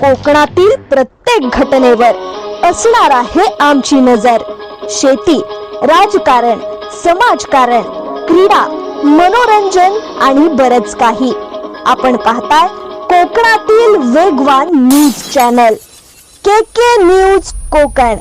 कोकणातील प्रत्येक घटनेवर असणार आहे आमची नजर. शेती राजकारण समाजकारण क्रीडा मनोरंजन आणि बरच काही. आपण पाहताय कोकणातील वेगवान news channel. K K news Konkan.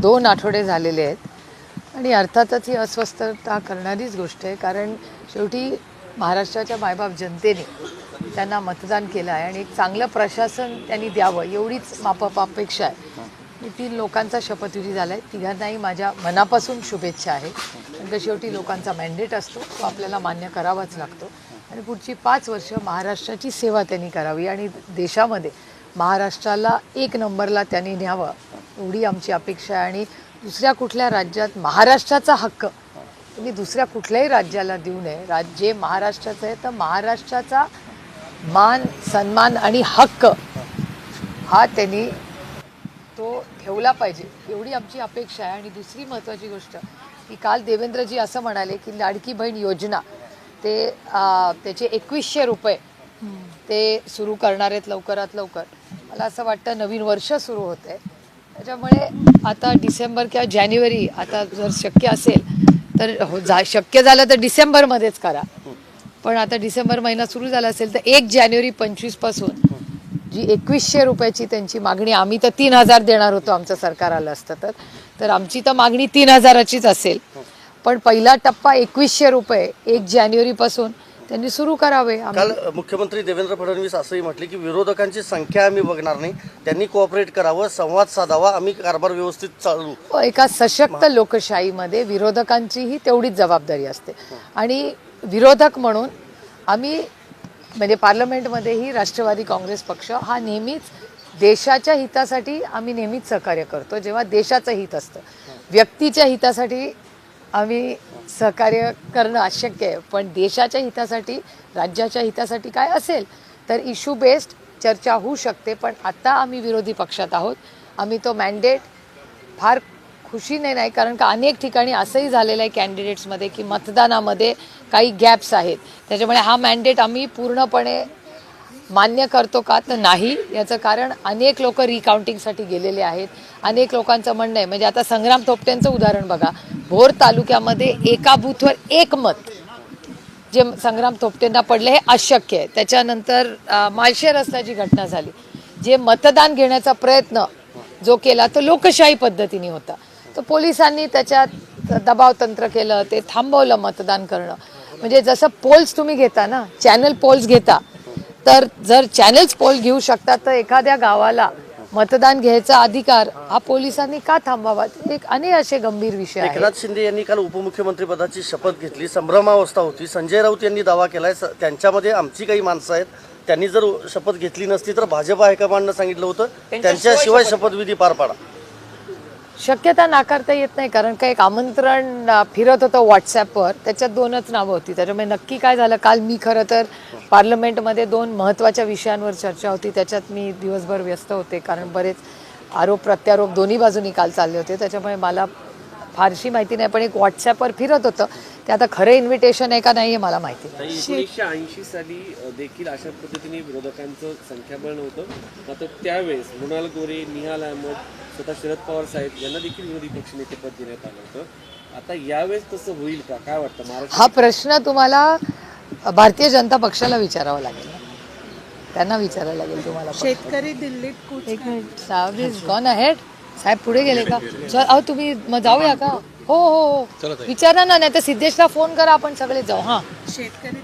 दोन आठवडे झालेले आहेत आणि अर्थातच ही अस्वस्थता करणारीच गोष्ट आहे कारण शेवटी महाराष्ट्राच्या मायबाप जनतेने त्यांना मतदान केलं आहे आणि एक चांगलं प्रशासन त्यांनी द्यावं एवढीच माप अपेक्षा आहे. मी तीन लोकांचा शपथविधी झाला आहे तिघांनाही माझ्या मनापासून शुभेच्छा आहे. कारण शेवटी लोकांचा मॅन्डेट असतो. तो आपल्याला मान्य करावाच लागतो. आणि पुढची पाच वर्ष महाराष्ट्राची सेवा त्यांनी करावी आणि देशामध्ये महाराष्ट्राला एक नंबरला त्यांनी न्यावं एवढी आमची अपेक्षा आहे. आणि दुसऱ्या कुठल्या राज्यात महाराष्ट्राचा हक्क तुम्ही दुसऱ्या कुठल्याही राज्याला देऊ नये. राज्य महाराष्ट्राचं आहे तर महाराष्ट्राचा मान सन्मान आणि हक्क हा त्यांनी तो ठेवला पाहिजे. एवढी आमची अपेक्षा आहे. आणि दुसरी महत्त्वाची गोष्ट की काल देवेंद्रजी असं म्हणाले की लाडकी बहीण योजना ते त्याचे एकवीसशे रुपये ते सुरू करणार आहेत लवकरात लवकर. मला असं वाटतं नवीन वर्ष सुरू होतं आहे त्याच्यामुळे आता डिसेंबर किंवा जानेवारी आता जर शक्य असेल तर हो जा शक्य झालं तर डिसेंबरमध्येच करा. पण आता डिसेंबर महिना सुरू झाला असेल तर एक जानेवारी पंचवीसपासून जी एकवीसशे रुपयाची त्यांची मागणी आम्ही तर तीन हजार देणार होतो आमचं सरकार आलं असतं तर. तर आमची तर मागणी तीन हजाराचीच असेल. पण पहिला टप्पा एकवीसशे रुपये एक जानेवारीपासून त्यांनी सुरू करावे काल मुख्यमंत्री देवेंद्र फडणवीस असंही म्हटले की विरोधकांची संख्या आम्ही बघणार नाही. त्यांनी कोऑपरेट करावं संवाद साधावा आम्ही कारभार व्यवस्थित चालू व एका सशक्त लोकशाहीमध्ये विरोधकांचीही तेवढीच जबाबदारी असते. आणि विरोधक म्हणून आम्ही म्हणजे पार्लमेंटमध्येही राष्ट्रवादी काँग्रेस पक्ष हा नेहमीच देशाच्या हितासाठी आम्ही नेहमीच सहकार्य करतो जेव्हा देशाचं हित असतं. व्यक्तीच्या हितासाठी आम्ही सहकार्य करणं अशक्य आहे. पण देशाच्या हितासाठी राज्याच्या हितासाठी काय असेल तर इश्यू बेस्ड चर्चा होऊ शकते. पण आता आम्ही विरोधी पक्षात आहोत. आम्ही तो मॅन्डेट फार खुशीने नाही कारण का अनेक ठिकाणी असंही झालेलं आहे कॅन्डिडेट्समध्ये की मतदानामध्ये काही गॅप्स आहेत. त्याच्यामुळे हा मॅन्डेट आम्ही पूर्णपणे मान्य करतो का तर नाही. याचं कारण अनेक लोक रिकाउंटिंगसाठी गेलेले आहेत. अनेक लोकांचं म्हणणं आहे. म्हणजे आता संग्राम थोपटेंचं उदाहरण बघा. भोर तालुक्यामध्ये एका बूथवर एक मत जे संग्राम थोपटेंना पडले हे अशक्य आहे. त्याच्यानंतर माळशेर असल्याची घटना झाली. जे मतदान घेण्याचा प्रयत्न जो केला तो लोकशाही पद्धतीने होता. तर पोलिसांनी त्याच्यात दबाव तंत्र केलं ते थांबवलं मतदान करणं. म्हणजे जसं पोल्स तुम्ही घेता ना चॅनल पोल्स घेता तर जर चॅनल्स पोल घेऊ शकतात तर एखाद्या गावाला मतदान घ्यायचा अधिकार हा पोलिसांनी का थांबावा? एक अनेक असे गंभीर विषय आहेत. एकनाथ शिंदे यांनी काल उपमुख्यमंत्री पदाची शपथ घेतली. संभ्रमावस्था होती. संजय राऊत यांनी दावा केलाय. त्यांच्यामध्ये आमची काही माणसं आहेत. त्यांनी जर शपथ घेतली नसती तर भाजप हायकमांडनं सांगितलं होतं. त्यांच्याशिवाय शपथविधी पार पाडा. शक्यता नाकारता येत नाही कारण का एक आमंत्रण फिरत होतं व्हॉट्सॲपवर त्याच्यात दोनच नावं होती. त्याच्यामुळे नक्की काय झालं काल मी खरं तर पार्लमेंटमध्ये दोन महत्त्वाच्या विषयांवर चर्चा होती. त्याच्यात मी दिवसभर व्यस्त होते कारण बरेच आरोप प्रत्यारोप दोन्ही बाजूनी काल चालले होते. त्याच्यामुळे मला फारशी माहिती नाही पण एक व्हॉट्सॲपवर फिरत होतं. ते आता खरं इन्व्हिटेशन आहे का नाही हे मला माहिती नाही. एकोणीसशे ऐंशी साली देखील अशा पद्धतीने विरोधकांचं संख्याबळ नव्हतं. आता त्यावेळेस मृणाल गोरे निहाल अहमद स्वतः शरद पवार साहेब यांना देखील विरोधी पक्षनेतेपद देण्यात आलं होतं. आता यावेळेस तसं होईल का? काय वाटतं? महाराष्ट्र हा प्रश्न तुम्हाला भारतीय जनता पक्षाला विचारावा लागेल. त्यांना विचारायला लागेल तुम्हाला. शेतकरी दिल्लीत कूच एक मिनिट साहेब इज गॉन अहेड साहेब पुढे गेले का? चल अहो तुम्ही मग जाऊया का? हो हो हो. विचारा ना नाही तर सिद्धेशला फोन करा आपण सगळे जाऊ हां. शेतकरी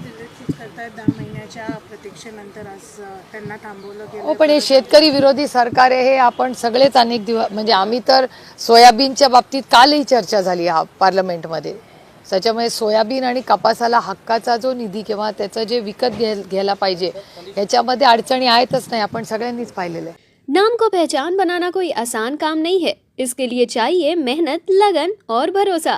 दिल्लीत कूच करतायत दहा महिन्याच्या प्रतीक्षेनंतर आज अ, त्यांना थांबवलं हो गेलं पण हे शेतकरी विरोधी सरकार आहे हे आपण सगळेच अनेक दिवस म्हणजे आम्ही तर सोयाबीनच्या बाबतीत कालही चर्चा झाली हा पार्लमेंटमध्ये. त्याच्यामुळे सोयाबीन आणि कपासाला हक्काचा जो निधी किंवा त्याचं जे विकत घ्याय घ्यायला पाहिजे ह्याच्यामध्ये अडचणी आहेतच नाही आपण सगळ्यांनीच पाहिलेलं आहे. नाम को पहचान बनाना कोई आसान काम नहीं है इसके लिए चाहिए मेहनत लगन और भरोसा।